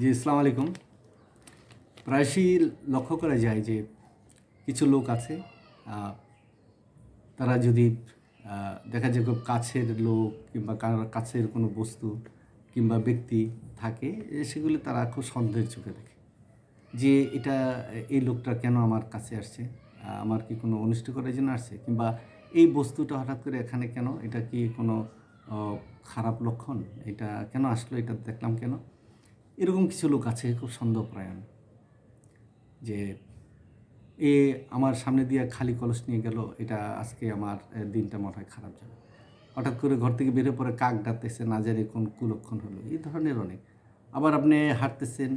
জি ইসলাম আলাইকুম। প্রায়শই লক্ষ্য করা যায় যে কিছু লোক আছে তারা যদি দেখা যায় খুব কাছের লোক কিংবা কাছের কোনো বস্তু কিংবা ব্যক্তি থাকে সেগুলি তারা খুব সন্দেহের চোখে দেখে। যে এটা, এই লোকটা কেন আমার কাছে আসছে? আমার কি কোনো অনিষ্ট করার জন্য আসছে? কিংবা এই বস্তুটা হঠাৎ করে এখানে কেন? এটা কি কোনো খারাপ লক্ষণ? এটা কেন আসলো? এটা দেখলাম কেন? এরকম কিছু লোক আছে, খুব সন্দেহপ্রায়ণ যে এ আমার সামনে দিয়ে খালি কলস নিয়ে গেল, এটা আজকে আমার দিনটা মনে হয় খারাপ যাবে। হঠাৎ করে ঘর থেকে বেরো পরে কাক ডাকতেছে, না জানি কোন কুলক্ষণ হলো, এই ধরনের অনেক। আবার আপনি হাঁটতেছেন,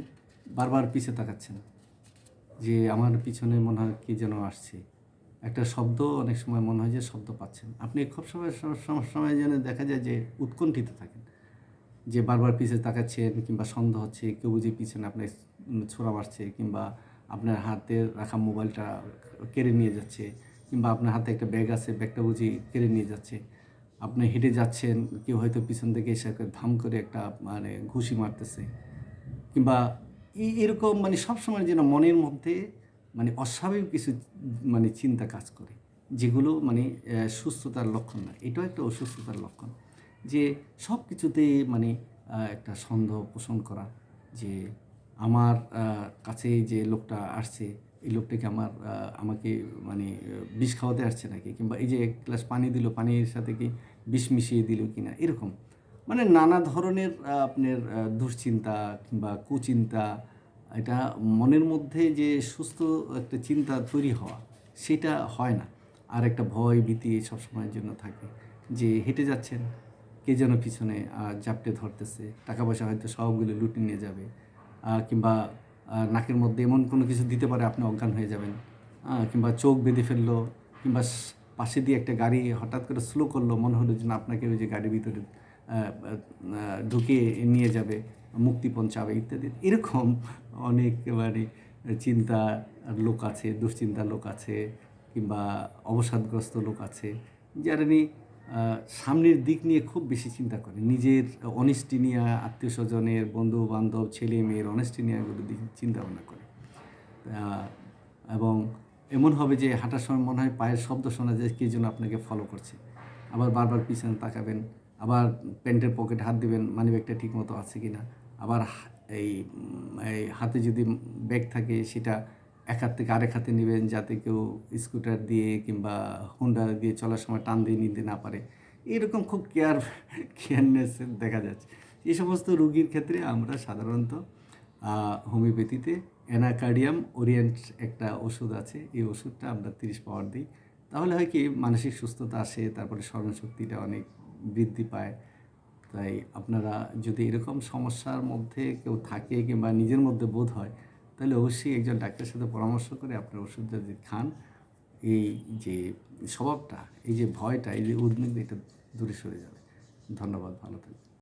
বারবার পিছে তাকাচ্ছেন, যে আমার পিছনে মনে হয় কী যেন আসছে। একটা শব্দ, অনেক সময় মনে হয় যে শব্দ পাচ্ছেন। আপনি খুব সময় সময় যেন দেখা যায় যে উৎকণ্ঠিত থাকেন। যে বারবার পিছে তাকাচ্ছেন কিংবা সন্দেহ হচ্ছে, কেউ বুঝি পিছনে আপনার ছোড়া মারছে কিংবা আপনার হাতে রাখা মোবাইলটা কেড়ে নিয়ে যাচ্ছে কিংবা আপনার হাতে একটা ব্যাগ আছে, ব্যাগটা বুঝি কেড়ে নিয়ে যাচ্ছে। আপনি হেঁটে যাচ্ছেন, কেউ হয়তো পিছন থেকে এসে ধাম করে একটা মানে ঘুষি মারতেছে। কিংবা এরকম মানে সবসময় যেন মনের মধ্যে মানে অস্বাভাবিক কিছু মানে চিন্তা কাজ করে, যেগুলো মানে সুস্থতার লক্ষণ না। এটাও একটা অসুস্থতার লক্ষণ। যে সব কিছুতেই মানে একটা সন্দেহ পোষণ করা যে আমার কাছে যে লোকটা আসছে, এই লোকটাকে আমার আমাকে মানে বিষ খাওয়াতে আসছে নাকি? কিংবা এই যে এক গ্লাস পানি দিল, পানির সাথে কি বিষ মিশিয়ে দিল কি না এরকম। মানে নানা ধরনের আপনার দুশ্চিন্তা কিংবা কুচিন্তা, এটা মনের মধ্যে যে সুস্থ একটা চিন্তা তৈরি হওয়া, সেটা হয় না। আর একটা ভয় ভীতি সবসময়ের জন্য থাকে যে হেঁটে যাচ্ছেন কে যেন পিছনে জাপটে ধরতেছে। টাকা পয়সা হয়তো সবগুলো লুটে নিয়ে যাবে। কিংবা নাকের মধ্যে এমন কোনো কিছু দিতে পারে আপনি অজ্ঞান হয়ে যাবেন। কিংবা চোখ বেঁধে ফেলল কিংবা পাশে দিয়ে একটা গাড়ি হঠাৎ করে স্লো করল মনে হলো যে না আপনাকে ওই যে গাড়ির ভিতরে ঢুকিয়ে নিয়ে যাবে মুক্তিপণ চাবে ইত্যাদি। এরকম অনেক মানে চিন্তা লোক আছে দুশ্চিন্তার লোক আছে কিংবা অবসাদগ্রস্ত লোক আছে যারা নি আহ, সামনের দিক নিয়ে খুব বেশি চিন্তা করে। নিজের অনিষ্টি নিয়ে, আত্মীয় স্বজনের বন্ধু বান্ধব ছেলে মেয়ের অনিষ্টি নিয়ে এগুলো চিন্তা ভাবনা করে। এবং এমন হবে যে হাঁটার সময় মনে হয় পায়ের শব্দ শোনা যায়, কে যেন আপনাকে ফলো করছে। আবার বারবার পিছনে তাকাবেন, আবার প্যান্টের পকেট হাত দিবেন মানি ব্যাগটা ঠিক মতো আছে কি না আবার এই হাতে যদি ব্যাগ থাকে, সেটা এক হাত থেকে আরেক হাতে নেবেন যাতে কেউ স্কুটার দিয়ে কিংবা হুন্ডা দিয়ে চলার সময় টান দিয়ে নিতে না পারে। এরকম খুব কেয়ার, কেয়ারনেস দেখা যাচ্ছে। এই সমস্ত রুগীর ক্ষেত্রে আমরা সাধারণত হোমিওপ্যাথিতে অ্যানাকার্ডিয়াম ওরিয়েন্ট একটা ওষুধ আছে। এই ওষুধটা আমরা তিরিশ পাওয়ার দিই। তাহলে হয় কি, মানসিক সুস্থতা আসে, তারপরে স্মরণশক্তিটা অনেক বৃদ্ধি পায়। তাই আপনারা যদি এরকম সমস্যার মধ্যে কেউ থাকে কিংবা নিজের মধ্যে বোধ হয় তাহলে অবশ্যই একজন ডাক্তারের সাথে পরামর্শ করে আপনার ওষুধটা যদি খান, এই যে স্বভাবটা, এই যে ভয়টা, এই যে উদ্বেগ এটা দূরে সরে যাবে। ধন্যবাদ, ভালো থাকবেন।